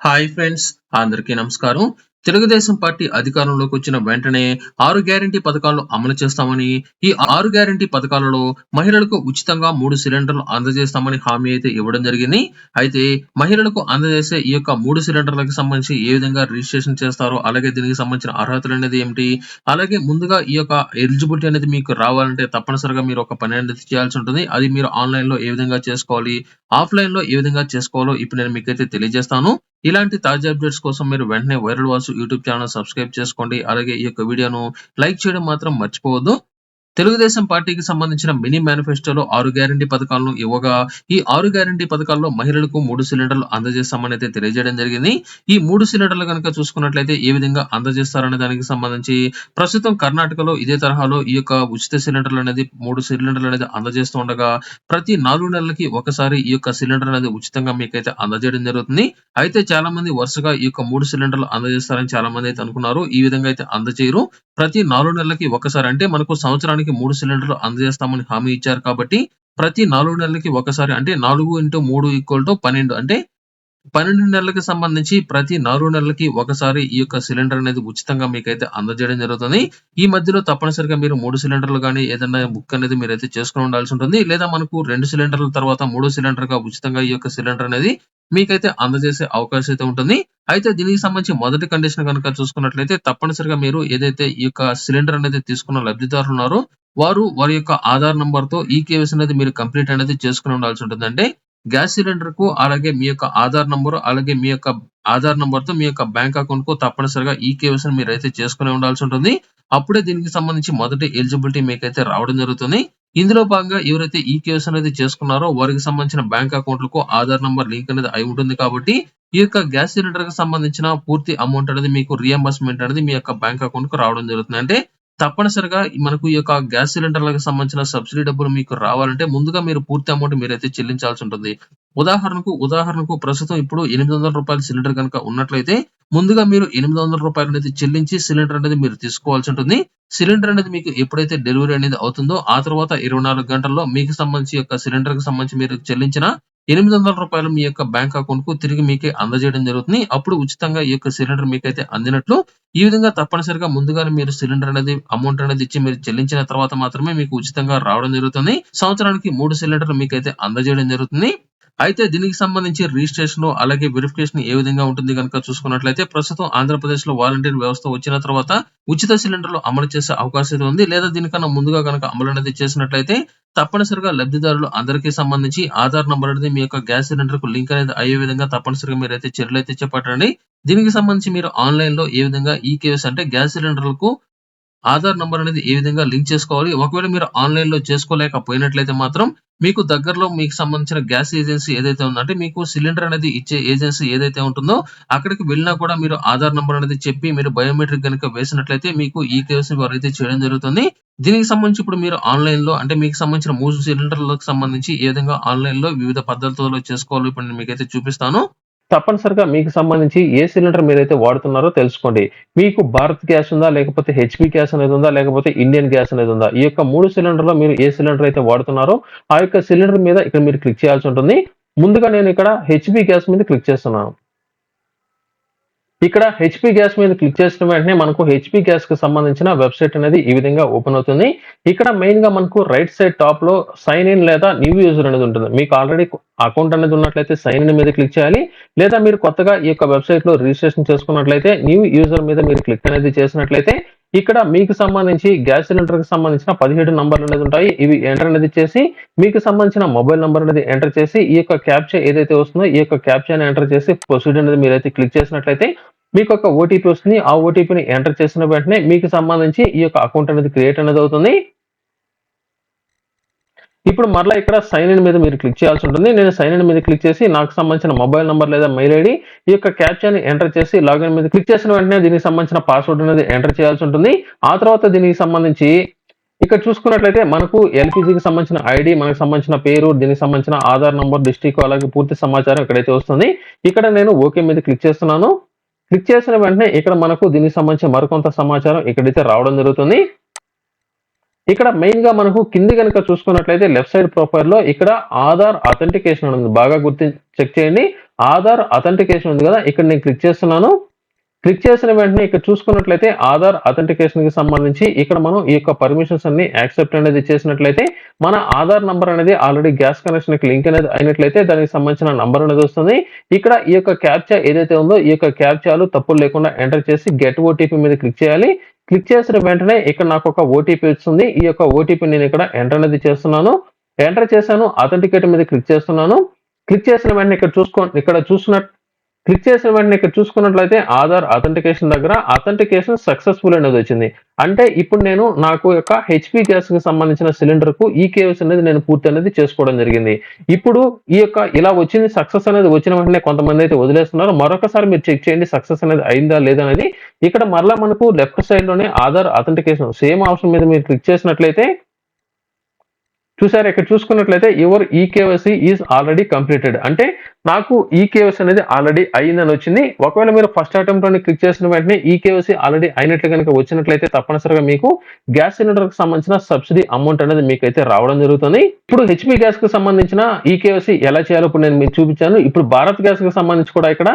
Hi friends అందరికీ నమస్కారం. Telugu Desam party అధికారంలోకి వచ్చిన వెంటనే ఆరు గ్యారంటీ పథకాలను అమలు చేస్తామని ఈ ఆరు గ్యారంటీ పథకాలలో మహిళలకు ఉచితంగా మూడు సిలిండర్లు అందజేస్తామని హామీ అయితే ఇవ్వడం జరిగింది. అయితే మహిళలకు అందజేసే ఈ యొక్క మూడు సిలిండర్లకు సంబంధించి ఏ విధంగా రిజిస్ట్రేషన్ చేస్తారో అలాగే దీనికి సంబంధించిన అర్హతలు అనేది ఏమిటి అలాగే ముందుగా ఈ యొక్క ఎలిజిబిలిటీ అనేది మీకు రావాలంటే తప్పనిసరిగా మీరు ఒక పని అనేది చేయాల్సి ఉంటుంది. అది మీరు ఆన్లైన్లో ఏ విధంగా చేసుకోవాలి ఆఫ్లైన్లో ఏ విధంగా చేసుకోవాలో ఇప్పుడు నేను మీకైతే తెలియజేస్తాను. ఇలాంటి తాజా అప్డేట్స్ కోసం మీరు వెంటనే viral Vasu YouTube channel subscribe చేసుకోండి. అలాగే ఈ యొక్క వీడియోను లైక్ చేయడం మాత్రం మర్చిపోవద్దు. తెలుగుదేశం పార్టీకి సంబంధించిన మినీ మేనిఫెస్టోలో ఆరు గ్యారంటీ పథకాలను ఇవ్వగా ఈ ఆరు గ్యారంటీ పథకాల్లో మహిళలకు మూడు సిలిండర్లు అందజేస్తామని అయితే తెలియజేయడం జరిగింది. ఈ మూడు సిలిండర్లు కనుక చూసుకున్నట్లయితే ఏ విధంగా అందజేస్తారనే దానికి సంబంధించి ప్రస్తుతం కర్ణాటకలో ఇదే తరహాలో ఈ యొక్క ఉచిత సిలిండర్లు అనేది మూడు సిలిండర్లు అనేది అందజేస్తూ ఉండగా ప్రతి నాలుగు నెలలకి ఒకసారి ఈ యొక్క సిలిండర్ అనేది ఉచితంగా మీకైతే అందజేయడం జరుగుతుంది. అయితే చాలా మంది వరుసగా ఈ యొక్క మూడు సిలిండర్లు అందజేస్తారని చాలా మంది అయితే అనుకున్నారు. ఈ విధంగా అయితే అందజేయరు. ప్రతి నాలుగు నెలలకి ఒకసారి అంటే మనకు సంవత్సరానికి మూడు సిలిండర్లు అందజేస్తామని హామీ ఇచ్చారు కాబట్టి ప్రతి నాలుగు నెలలకి ఒకసారి అంటే నాలుగు ఇంటూ మూడు ఈక్వల్ టు పన్నెండు. అంటే పన్నెండు నెలలకు సంబంధించి ప్రతి నాలుగు నెలలకి ఒకసారి ఈ యొక్క సిలిండర్ అనేది ఉచితంగా మీకైతే అందజేయడం జరుగుతుంది. ఈ మధ్యలో తప్పనిసరిగా మీరు మూడు సిలిండర్లు కానీ ఏదైనా బుక్ అనేది మీరైతే చేసుకుని ఉండాల్సి ఉంటుంది. లేదా మనకు రెండు సిలిండర్ల తర్వాత మూడు సిలిండర్గా ఉచితంగా ఈ యొక్క సిలిండర్ అనేది మీకైతే అందజేసే అవకాశం అయితే ఉంటుంది. అయితే దీనికి సంబంధించి మొదటి కండిషన్ కనుక చూసుకున్నట్లయితే తప్పనిసరిగా మీరు ఏదైతే ఈ యొక్క సిలిండర్ అనేది తీసుకున్న లబ్ధిదారులు ఉన్నారో వారు వారి యొక్క ఆధార్ నంబర్తో ఈ కేవైసీ అనేది మీరు కంప్లీట్ అనేది చేసుకుని ఉండాల్సి ఉంటుంది అంటే గ్యాస్ సిలిండర్కు అలాగే మీ యొక్క ఆధార్ నంబర్ అలాగే మీ యొక్క ఆధార్ నంబర్తో మీ యొక్క బ్యాంక్ అకౌంట్కు తప్పనిసరిగా ఈ కేవైసీ మీరు అయితే చేసుకుని ఉండాల్సి ఉంటుంది. అప్పుడే దీనికి సంబంధించి మొదటి ఎలిజిబిలిటీ మీకైతే రావడం జరుగుతుంది. ఇందులో భాగంగా ఎవరైతే ఈ కేసు అనేది చేసుకున్నారో వారికి సంబంధించిన బ్యాంక్ అకౌంట్లకు ఆధార్ నంబర్ లింక్ అనేది అయి ఉంటుంది కాబట్టి ఈ యొక్క గ్యాస్ సిలిండర్కి సంబంధించిన పూర్తి అమౌంట్ అనేది మీకు రియంబర్స్మెంట్ అనేది మీ యొక్క బ్యాంక్ అకౌంట్కు రావడం జరుగుతుంది. అంటే తప్పనిసరిగా మనకు ఈ యొక్క గ్యాస్ సిలిండర్లకు సంబంధించిన సబ్సిడీ డబ్బులు మీకు రావాలంటే ముందుగా మీరు పూర్తి అమౌంట్ మీరైతే చెల్లించాల్సి ఉంటుంది. ఉదాహరణకు ఉదాహరణకు ప్రస్తుతం ఇప్పుడు ఎనిమిది వందల రూపాయల సిలిండర్ కనుక ఉన్నట్లయితే ముందుగా మీరు ఎనిమిది వందల రూపాయలు అనేది చెల్లించి సిలిండర్ అనేది మీరు తీసుకోవాల్సి ఉంటుంది. సిలిండర్ అనేది మీకు ఎప్పుడైతే డెలివరీ అనేది అవుతుందో ఆ తర్వాత ఇరవై నాలుగు గంటల్లో మీకు సంబంధించి యొక్క సిలిండర్కి సంబంధించి మీరు చెల్లించిన ఎనిమిది వందల రూపాయలు మీ యొక్క బ్యాంక్ అకౌంట్కు తిరిగి మీకే అందజేయడం జరుగుతుంది. అప్పుడు ఉచితంగా ఈ యొక్క సిలిండర్ మీకైతే అందినట్లు ఈ విధంగా తప్పనిసరిగా ముందుగానే మీరు సిలిండర్ అనేది అమౌంట్ అనేది ఇచ్చి మీరు చెల్లించిన తర్వాత మాత్రమే మీకు ఉచితంగా రావడం జరుగుతుంది. సంవత్సరానికి మూడు సిలిండర్లు మీకైతే అందజేయడం జరుగుతుంది. అయితే దీనికి సంబంధించి రిజిస్ట్రేషన్ అలాగే వెరిఫికేషన్ ఏ విధంగా ఉంటుంది కనుక చూసుకున్నట్లయితే ప్రస్తుతం ఆంధ్రప్రదేశ్లో వాలంటీర్ వ్యవస్థ వచ్చిన తర్వాత ఉచిత సిలిండర్లు అమలు చేసే అవకాశం ఉంది. లేదా దీనికన్నా ముందుగా కనుక అమలు అనేది చేసినట్లయితే తప్పనిసరిగా లబ్ధిదారులు అందరికీ సంబంధించి ఆధార్ నంబర్ అనేది మీ యొక్క గ్యాస్ సిలిండర్కు లింక్ అనేది అయ్యే విధంగా తప్పనిసరిగా మీరు అయితే చర్యలు అయితే చేపట్టండి. దీనికి సంబంధించి మీరు ఆన్లైన్లో ఏ విధంగా ఈ కేవైసీ అంటే గ్యాస్ సిలిండర్లకు ఆధార్ నంబర్ అనేది ఏ విధంగా లింక్ చేసుకోవాలి? ఒకవేళ మీరు ఆన్లైన్లో చేసుకోలేకపోయినట్లయితే మాత్రం మీకు దగ్గరలో మీకు సంబంధించిన గ్యాస్ ఏజెన్సీ ఏదైతే ఉందంటే మీకు సిలిండర్ అనేది ఇచ్చే ఏజెన్సీ ఏదైతే ఉంటుందో అక్కడికి వెళ్ళినా కూడా మీరు ఆధార్ నంబర్ అనేది చెప్పి మీరు బయోమెట్రిక్ కనుక వేసినట్లయితే మీకు ఈ కేసు వారు అయితే చేయడం జరుగుతుంది. దీనికి సంబంధించి ఇప్పుడు మీరు ఆన్లైన్లో అంటే మీకు సంబంధించిన మూడు సిలిండర్లకు సంబంధించి ఏ విధంగా ఆన్లైన్లో వివిధ పద్ధతుల్లో చేసుకోవాలి ఇప్పుడు నేను మీకైతే చూపిస్తాను. తప్పనిసరిగా మీకు సంబంధించి ఏ సిలిండర్ మీరైతే వాడుతున్నారో తెలుసుకోండి. మీకు భారత్ గ్యాస్ ఉందా లేకపోతే హెచ్పి గ్యాస్ అనేది ఉందా లేకపోతే ఇండియన్ గ్యాస్ అనేది ఉందా? ఈ యొక్క మూడు సిలిండర్లో మీరు ఏ సిలిండర్ అయితే వాడుతున్నారో ఆ యొక్క సిలిండర్ మీద ఇక్కడ మీరు క్లిక్ చేయాల్సి ఉంటుంది. ముందుగా నేను ఇక్కడ హెచ్పి గ్యాస్ మీద క్లిక్ చేస్తున్నాను. ఇక్కడ హెచ్పి గ్యాస్ మీద క్లిక్ చేసిన వెంటనే మనకు హెచ్పి గ్యాస్కి సంబంధించిన వెబ్సైట్ అనేది ఈ విధంగా ఓపెన్ అవుతుంది. ఇక్కడ మెయిన్గా మనకు రైట్ సైడ్ టాప్లో సైన్ ఇన్ లేదా న్యూ యూజర్ అనేది ఉంటుంది. మీకు ఆల్రెడీ అకౌంట్ అనేది ఉన్నట్లయితే సైన్ ఇన్ మీద క్లిక్ చేయాలి. లేదా మీరు కొత్తగా ఈ యొక్క వెబ్సైట్లో రిజిస్ట్రేషన్ చేసుకున్నట్లయితే న్యూ యూజర్ మీద మీరు క్లిక్ అనేది చేసినట్లయితే ఇక్కడ మీకు సంబంధించి గ్యాస్ సిలిండర్కి సంబంధించిన పదిహేడు నంబర్లు అనేది ఉంటాయి. ఇవి ఎంటర్ అనేది చేసి మీకు సంబంధించిన మొబైల్ నంబర్ అనేది ఎంటర్ చేసి ఈ యొక్క క్యాప్చర్ ఏదైతే వస్తుందో ఈ యొక్క క్యాప్చర్ని ఎంటర్ చేసి ప్రొసీడ్ అనేది మీరైతే క్లిక్ చేసినట్లయితే మీకు ఒక ఓటీపీ వస్తుంది. ఆ ఓటీపీని ఎంటర్ చేసిన వెంటనే మీకు సంబంధించి ఈ యొక్క అకౌంట్ అనేది క్రియేట్ అనేది అవుతుంది. ఇప్పుడు మరలా ఇక్కడ సైన్ ఇన్ మీద మీరు క్లిక్ చేయాల్సి ఉంటుంది. నేను సైన్ ఇన్ మీద క్లిక్ చేసి నాకు సంబంధించిన మొబైల్ నంబర్ లేదా మెయిల్ ఐడి ఈ యొక్క క్యాప్చాని ఎంటర్ చేసి లాగిన్ మీద క్లిక్ చేసిన వెంటనే దీనికి సంబంధించిన పాస్వర్డ్ అనేది ఎంటర్ చేయాల్సి ఉంటుంది. ఆ తర్వాత దీనికి సంబంధించి ఇక్కడ చూసుకున్నట్లయితే మనకు ఎల్పిజికి సంబంధించిన ఐడి మనకు సంబంధించిన పేరు దీనికి సంబంధించిన ఆధార్ నంబర్ డిస్టిక్ అలాగే పూర్తి సమాచారం ఇక్కడైతే వస్తుంది. ఇక్కడ నేను ఓకే మీద క్లిక్ చేస్తున్నాను. క్లిక్ చేసిన వెంటనే ఇక్కడ మనకు దీనికి సంబంధించిన మరికొంత సమాచారం ఇక్కడైతే రావడం జరుగుతుంది. ఇక్కడ మెయిన్గా మనకు కింది కనుక చూసుకున్నట్లయితే లెఫ్ట్ సైడ్ ప్రొఫైల్లో ఇక్కడ ఆధార్ అథెంటికేషన్ ఉంది. బాగా గుర్తి చెక్ చేయండి. ఆధార్ అథెంటికేషన్ ఉంది కదా ఇక్కడ నేను క్లిక్ చేస్తున్నాను. క్లిక్ చేసిన వెంటనే ఇక్కడ చూసుకున్నట్లయితే ఆధార్ అథెంటికేషన్కి సంబంధించి ఇక్కడ మనం ఈ యొక్క పర్మిషన్స్ అన్ని యాక్సెప్ట్ అనేది చేసినట్లయితే మన ఆధార్ నంబర్ అనేది ఆల్రెడీ గ్యాస్ కనెక్షన్కి లింక్ అనేది అయినట్లయితే దానికి సంబంధించిన నంబర్ అనేది వస్తుంది. ఇక్కడ ఈ యొక్క క్యాప్చా ఏదైతే ఉందో ఈ యొక్క క్యాప్చాలు తప్పులు లేకుండా ఎంటర్ చేసి గెట్ ఓటీపీ మీద క్లిక్ చేయాలి. క్లిక్ చేసిన వెంటనే ఇక్కడ నాకు ఒక ఓటీపీ వస్తుంది ఈ యొక్క ఓటీపీ నేను ఇక్కడ ఎంటర్ అనేది చేస్తున్నాను. ఎంటర్ చేశాను. అథెంటికేట్ మీద క్లిక్ చేస్తున్నాను. క్లిక్ చేసిన వెంటనే ఇక్కడ చూసుకో ఇక్కడ చూసినట్టు క్లిక్ చేసిన వెంటనే ఇక్కడ చూసుకున్నట్లయితే ఆధార్ అథెంటికేషన్ దగ్గర అథెంటికేషన్ సక్సెస్ఫుల్ అనేది వచ్చింది. అంటే ఇప్పుడు నేను నాకు యొక్క హెచ్పి గ్యాస్కి సంబంధించిన సిలిండర్కు ఈ కేవైసీ అనేది నేను పూర్తి అనేది చేసుకోవడం జరిగింది. ఇప్పుడు ఈ యొక్క ఇలా వచ్చింది సక్సెస్ అనేది వచ్చిన వెంటనే కొంతమంది అయితే వదిలేస్తున్నారు. మరొకసారి మీరు చెక్ చేయండి సక్సెస్ అనేది అయిందా లేదా అనేది. ఇక్కడ మరలా మనకు లెఫ్ట్ సైడ్లోనే ఆధార్ అథెంటికేషన్ సేమ్ ఆప్షన్ మీద మీరు క్లిక్ చేసినట్లయితే చూసారు? ఇక్కడ చూసుకున్నట్లయితే యువర్ ఈ కేవైసీ ఈజ్ ఆల్రెడీ కంప్లీటెడ్ అంటే నాకు ఈ కేవైసీ అనేది ఆల్రెడీ అయిందని వచ్చింది. ఒకవేళ మీరు ఫస్ట్ అటెంప్ట్ క్లిక్ చేసిన వెంటనే ఈ కేవైసీ ఆల్రెడీ అయినట్లు కనుక వచ్చినట్లయితే తప్పనిసరిగా మీకు గ్యాస్ సిలిండర్కి సంబంధించిన సబ్సిడీ అమౌంట్ అనేది మీకు అయితే రావడం జరుగుతుంది. ఇప్పుడు హెచ్పి గ్యాస్కి సంబంధించిన ఈ కేవైసీ ఎలా చేయాలో ఇప్పుడు నేను మీకు చూపించాను. ఇప్పుడు భారత్ గ్యాస్కి సంబంధించి కూడా ఇక్కడ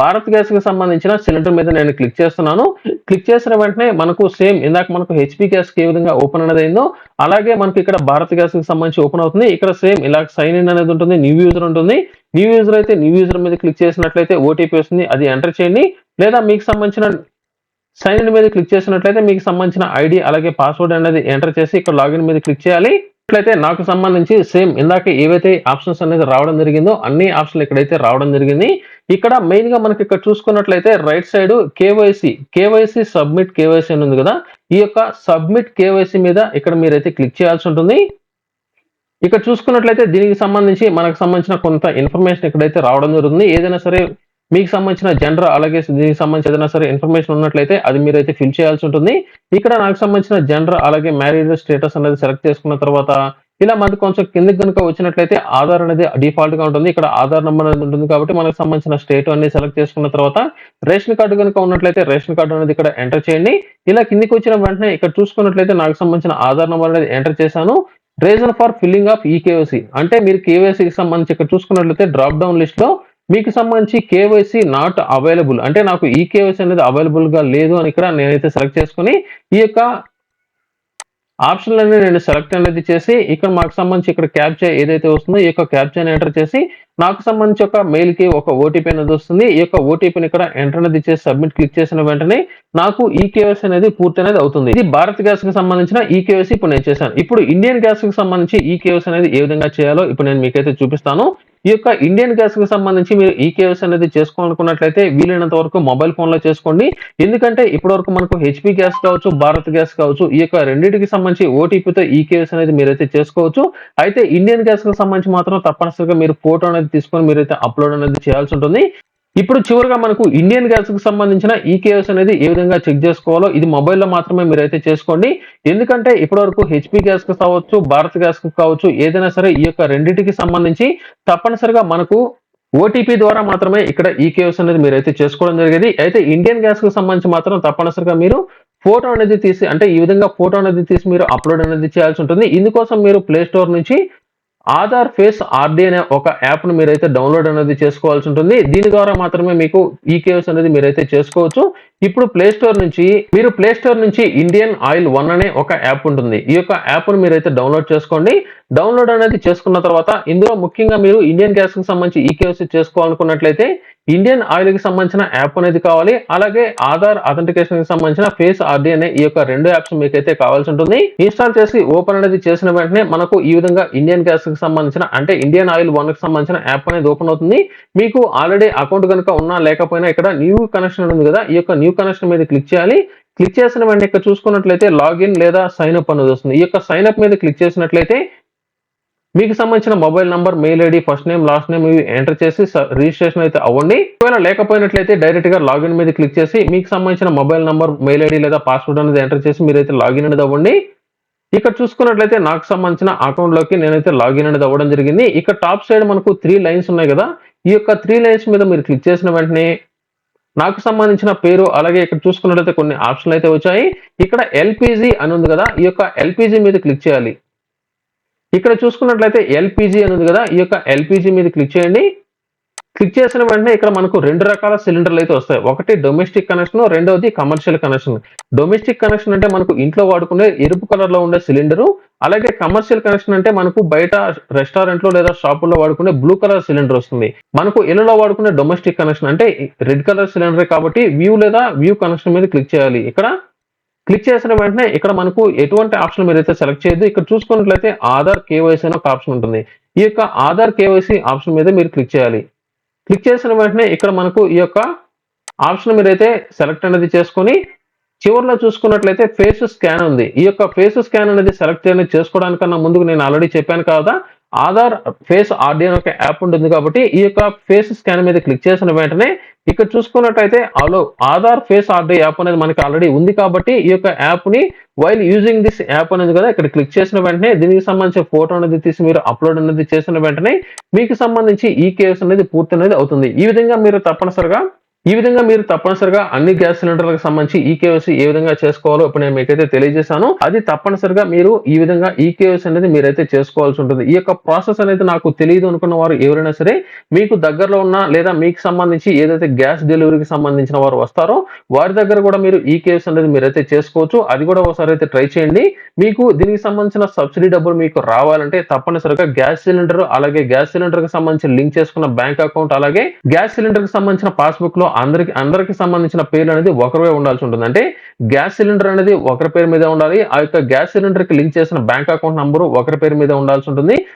భారత్ గ్యాస్కి సంబంధించిన సిలిండర్ మీద నేను క్లిక్ చేస్తున్నాను. క్లిక్ చేసిన వెంటనే మనకు సేమ్ ఇందాక మనకు హెచ్పి గ్యాస్కి ఏ విధంగా ఓపెన్ అనేది అయిందో అలాగే మనకి ఇక్కడ భారత్ గ్యాస్కి సంబంధించి ఓపెన్ అవుతుంది. ఇక్కడ సేమ్ ఇలా సైన్ ఇన్ అనేది ఉంటుంది న్యూ యూజర్ ఉంటుంది. న్యూ యూజర్ అయితే న్యూ యూజర్ మీద క్లిక్ చేసినట్లయితే ఓటీపీ వస్తుంది. అది ఎంటర్ చేయండి. లేదా మీకు సంబంధించిన సైన్ ఇన్ మీద క్లిక్ చేసినట్లయితే మీకు సంబంధించిన ఐడి అలాగే పాస్వర్డ్ అనేది ఎంటర్ చేసి ఇక్కడ లాగిన్ మీద క్లిక్ చేయాలి. ఇట్లయితే నాకు సంబంధించి సేమ్ ఇందాక ఏవైతే ఆప్షన్స్ అనేది రావడం జరిగిందో అన్ని ఆప్షన్లు ఇక్కడైతే రావడం జరిగింది. ఇక్కడ మెయిన్గా మనకి ఇక్కడ చూసుకున్నట్లయితే right side KYC KYC submit KYC అని ఉంది కదా. ఈ యొక్క సబ్మిట్ కేవైసీ మీద ఇక్కడ మీరైతే క్లిక్ చేయాల్సి ఉంటుంది. ఇక్కడ చూసుకున్నట్లయితే దీనికి సంబంధించి మనకు సంబంధించిన కొంత ఇన్ఫర్మేషన్ ఇక్కడైతే రావడం జరుగుతుంది. ఏదైనా సరే మీకు సంబంధించిన జెండర్ అలాగే దీనికి సంబంధించి ఏదైనా సరే ఇన్ఫర్మేషన్ ఉన్నట్లయితే అది మీరైతే ఫిల్ చేయాల్సి ఉంటుంది. ఇక్కడ నాకు సంబంధించిన జెండర్ అలాగే మ్యారీడ్ స్టేటస్ అనేది సెలెక్ట్ చేసుకున్న తర్వాత ఇలా మనకు కొంచెం కిందకి కనుక వచ్చినట్లయితే ఆధార్ అనేది డిఫాల్ట్గా ఉంటుంది. ఇక్కడ ఆధార్ నెంబర్ అనేది ఉంటుంది కాబట్టి మనకు సంబంధించిన స్టేట్ అనేది సెలెక్ట్ చేసుకున్న తర్వాత రేషన్ కార్డు కనుక ఉన్నట్లయితే రేషన్ కార్డు అనేది ఇక్కడ ఎంటర్ చేయండి. ఇలా కిందికి వచ్చిన వెంటనే ఇక్కడ చూసుకున్నట్లయితే నాకు సంబంధించిన ఆధార్ నెంబర్ అనేది ఎంటర్ చేశాను. రీజన్ ఫర్ ఫిల్లింగ్ ఆఫ్ ఈ కేవైసీ అంటే మీరు కేవైసీకి సంబంధించి ఇక్కడ చూసుకున్నట్లయితే డ్రాప్ డౌన్ లిస్ట్లో మీకు సంబంధించి కేవైసీ నాట్ అవైలబుల్ అంటే నాకు ఈ కేవైసీ అనేది అవైలబుల్గా లేదు అని ఇక్కడ నేనైతే సెలెక్ట్ చేసుకుని ఈ యొక్క ఆప్షన్ అనేది నేను సెలెక్ట్ అనేది చేసి ఇక్కడ మాకు సంబంధించి ఇక్కడ క్యాప్చర్ ఏదైతే వస్తుందో ఈ యొక్క క్యాప్చర్ ఎంటర్ చేసి నాకు సంబంధించి ఒక మెయిల్కి ఒక ఓటీపీ అనేది వస్తుంది. ఈ యొక్క ఓటీపీని ఇక్కడ ఎంటర్ అనేది చేసి సబ్మిట్ క్లిక్ చేసిన వెంటనే నాకు ఈ కేవైసీ అనేది పూర్తి అనేది అవుతుంది. ఇది భారత్ గ్యాస్కి సంబంధించిన ఈ కేవైసీ ఇప్పుడు నేను చేశాను. ఇప్పుడు ఇండియన్ గ్యాస్కి సంబంధించి ఈ కేవైసీ అనేది ఏ విధంగా చేయాలో ఇప్పుడు నేను మీకైతే చూపిస్తాను. ఈ యొక్క ఇండియన్ గ్యాస్కి సంబంధించి మీరు ఈ కేవైసీ అనేది చేసుకోవాలనుకున్నట్లయితే వీలైనంత వరకు మొబైల్ ఫోన్లో చేసుకోండి. ఎందుకంటే ఇప్పటి వరకు మనకు హెచ్పి గ్యాస్ కావచ్చు భారత్ గ్యాస్ కావచ్చు ఈ యొక్క రెండింటికి సంబంధించి ఓటీపీతో ఈ కేవైసీ అనేది మీరైతే చేసుకోవచ్చు. అయితే ఇండియన్ గ్యాస్కి సంబంధించి మాత్రం తప్పనిసరిగా మీరు ఫోటో అనేది తీసుకొని మీరైతే అప్లోడ్ అనేది చేయాల్సి ఉంటుంది. ఇప్పుడు చివరిగా మనకు ఇండియన్ గ్యాస్కు సంబంధించిన ఈ కేవైసీ అనేది ఏ విధంగా చెక్ చేసుకోవాలో ఇది మొబైల్లో మాత్రమే మీరైతే చేసుకోండి. ఎందుకంటే ఇప్పటివరకు హెచ్పి గ్యాస్కు కావచ్చు భారత్ గ్యాస్కు కావచ్చు ఏదైనా సరే ఈ యొక్క రెండింటికి సంబంధించి తప్పనిసరిగా మనకు ఓటీపీ ద్వారా మాత్రమే ఇక్కడ ఈ కేవైసీ అనేది మీరైతే చేసుకోవడం జరిగేది. అయితే ఇండియన్ గ్యాస్కు సంబంధించి మాత్రం తప్పనిసరిగా మీరు ఫోటో అనేది తీసి అంటే ఈ విధంగా ఫోటో అనేది తీసి మీరు అప్లోడ్ అనేది చేయాల్సి ఉంటుంది. ఇందుకోసం మీరు ప్లే స్టోర్ నుంచి ఆధార్ ఫేస్ ఆర్డీ అనే ఒక యాప్ను మీరైతే డౌన్లోడ్ అనేది చేసుకోవాల్సి ఉంటుంది. దీని ద్వారా మాత్రమే మీకు ఈ కేవ్స్ అనేది మీరైతే చేసుకోవచ్చు. ఇప్పుడు ప్లే స్టోర్ నుంచి మీరు ప్లే స్టోర్ నుంచి ఇండియన్ ఆయిల్ వన్ అనే ఒక యాప్ ఉంటుంది. ఈ యొక్క యాప్ను మీరైతే డౌన్లోడ్ చేసుకోండి. డౌన్లోడ్ అనేది చేసుకున్న తర్వాత ఇందులో ముఖ్యంగా మీరు ఇండియన్ గ్యాస్కి సంబంధించి ఈ చేసుకోవాలనుకున్నట్లయితే ఇండియన్ ఆయిల్కి సంబంధించిన యాప్ అనేది కావాలి. అలాగే ఆధార్ అథెంటికేషన్కి సంబంధించిన ఫేస్ ఆర్డీ అనే ఈ యొక్క రెండు యాప్స్ మీకైతే కావాల్సి ఉంటుంది. ఇన్స్టాల్ చేసి ఓపెన్ అనేది చేసిన వెంటనే మనకు ఈ విధంగా ఇండియన్ గ్యాస్కి సంబంధించిన అంటే ఇండియన్ ఆయిల్ వన్కి సంబంధించిన యాప్ అనేది ఓపెన్ అవుతుంది. మీకు ఆల్రెడీ అకౌంట్ కనుక ఉన్నా లేకపోయినా ఇక్కడ న్యూ కనెక్షన్ ఉంది కదా ఈ యొక్క న్యూ కనెక్షన్ మీద క్లిక్ చేయాలి. క్లిక్ చేసిన వెంటనే ఇక్కడ చూసుకున్నట్లయితే లాగిన్ లేదా సైన్ అప్ అనేది వస్తుంది. ఈ యొక్క సైన్ అప్ మీద క్లిక్ చేసినట్లయితే మీకు సంబంధించిన mobile number mail ID first name last name ఇవి ఎంటర్ చేసి రిజిస్ట్రేషన్ అయితే అవ్వండి. ఒకవేళ లేకపోయినట్లయితే డైరెక్ట్గా లాగిన్ మీద క్లిక్ చేసి మీకు సంబంధించిన మొబైల్ నంబర్ మెయిల్ ఐడి లేదా పాస్వర్డ్ అనేది ఎంటర్ చేసి మీరైతే లాగిన్ అనేది అవ్వండి. ఇక్కడ చూసుకున్నట్లయితే నాకు సంబంధించిన అకౌంట్లోకి నేనైతే లాగిన్ అనేది అవ్వడం జరిగింది. ఇక్కడ టాప్ సైడ్ మనకు త్రీ లైన్స్ ఉన్నాయి కదా. ఈ యొక్క త్రీ లైన్స్ మీద మీరు క్లిక్ చేసిన వెంటనే నాకు సంబంధించిన పేరు అలాగే ఇక్కడ చూసుకున్నట్లయితే కొన్ని ఆప్షన్లు అయితే వచ్చాయి. ఇక్కడ ఎల్పిజి అని ఉంది కదా ఈ యొక్క ఎల్పిజి మీద క్లిక్ చేయాలి. ఇక్కడ చూసుకున్నట్లయితే ఎల్పిజి అని ఉంది కదా ఈ యొక్క ఎల్పిజి మీద క్లిక్ చేయండి. క్లిక్ చేసిన వెంటనే ఇక్కడ మనకు రెండు రకాల సిలిండర్లు అయితే వస్తాయి. ఒకటి డొమెస్టిక్ కనెక్షన్ రెండవది కమర్షియల్ కనెక్షన్. డొమెస్టిక్ కనెక్షన్ అంటే మనకు ఇంట్లో వాడుకునే ఎరుపు కలర్లో ఉండే సిలిండర్ అలాగే కమర్షియల్ కనెక్షన్ అంటే మనకు బయట రెస్టారెంట్లో లేదా షాపుల్లో వాడుకునే బ్లూ కలర్ సిలిండర్ వస్తుంది. మనకు ఇళ్ళలో వాడుకునే డొమెస్టిక్ కనెక్షన్ అంటే రెడ్ కలర్ సిలిండర్ కాబట్టి వ్యూ లేదా వ్యూ కనెక్షన్ మీద క్లిక్ చేయాలి. ఇక్కడ క్లిక్ చేసిన వెంటనే ఇక్కడ మనకు ఎటువంటి ఆప్షన్ మీరు అయితే సెలెక్ట్ చేయొద్దు. ఇక్కడ చూసుకున్నట్లయితే ఆధార్ కేవైసీ అనే ఒక ఆప్షన్ ఉంటుంది. ఈ యొక్క ఆధార్ కేవైసీ ఆప్షన్ మీద మీరు క్లిక్ చేయాలి. క్లిక్ చేసిన వెంటనే ఇక్కడ మనకు ఈ యొక్క ఆప్షన్ మీరైతే సెలెక్ట్ అనేది చేసుకొని చివరిలో చూసుకున్నట్లయితే ఫేస్ స్కాన్ ఉంది. ఈ యొక్క ఫేస్ స్కాన్ అనేది సెలెక్ట్ అనేది చేసుకోవడానికన్నా ముందుకు నేను ఆల్రెడీ చెప్పాను కదా ఆధార్ ఫేస్ ఆర్డీ అనే ఒక యాప్ ఉంటుంది కాబట్టి ఈ యొక్క ఫేస్ స్కాన్ మీద క్లిక్ చేసిన వెంటనే ఇక్కడ చూసుకున్నట్టయితే అలో ఆధార్ ఫేస్ ఆర్డీ యాప్ అనేది మనకి ఆల్రెడీ ఉంది కాబట్టి ఈ యొక్క యాప్ని వైల్ యూజింగ్ దిస్ యాప్ అనేది కదా ఇక్కడ క్లిక్ చేసిన వెంటనే దీనికి సంబంధించిన ఫోటో అనేది తీసి మీరు అప్లోడ్ అనేది చేసిన వెంటనే మీకు సంబంధించి ఈ కేసు అనేది పూర్తి అనేది అవుతుంది. ఈ విధంగా మీరు తప్పనిసరిగా ఈ విధంగా మీరు తప్పనిసరిగా అన్ని గ్యాస్ సిలిండర్లకు సంబంధించి ఈ ఏ విధంగా చేసుకోవాలో ఇప్పుడు నేను మీకైతే తెలియజేశాను. అది తప్పనిసరిగా మీరు ఈ విధంగా ఈ కేవైసీ అనేది మీరైతే చేసుకోవాల్సి ఉంటుంది. ఈ యొక్క ప్రాసెస్ అనేది నాకు తెలియదు అనుకున్న వారు ఎవరైనా సరే మీకు దగ్గరలో ఉన్న లేదా మీకు సంబంధించి ఏదైతే గ్యాస్ డెలివరీకి సంబంధించిన వారు వస్తారో వారి దగ్గర కూడా మీరు ఈ అనేది మీరైతే చేసుకోవచ్చు. అది కూడా ఒకసారి అయితే ట్రై చేయండి. మీకు దీనికి సంబంధించిన సబ్సిడీ డబ్బులు మీకు రావాలంటే తప్పనిసరిగా గ్యాస్ సిలిండర్ అలాగే గ్యాస్ సిలిండర్కి సంబంధించి లింక్ చేసుకున్న బ్యాంక్ అకౌంట్ అలాగే గ్యాస్ సిలిండర్కి సంబంధించిన పాస్బుక్లో అందరికి అందరికి సంబంధించిన పేర్లు అనేది ఒకరివే ఉండాల్సి ఉంటుంది. అంటే గ్యాస్ సిలిండర్ అనేది ఒకరి పేరు మీద ఉండాలి. ఆ యొక్క గ్యాస్ సిలిండర్కి లింక్ చేసిన బ్యాంక్ అకౌంట్ నంబరు ఒకరి పేరు మీద ఉండాల్సి ఉంటుంది.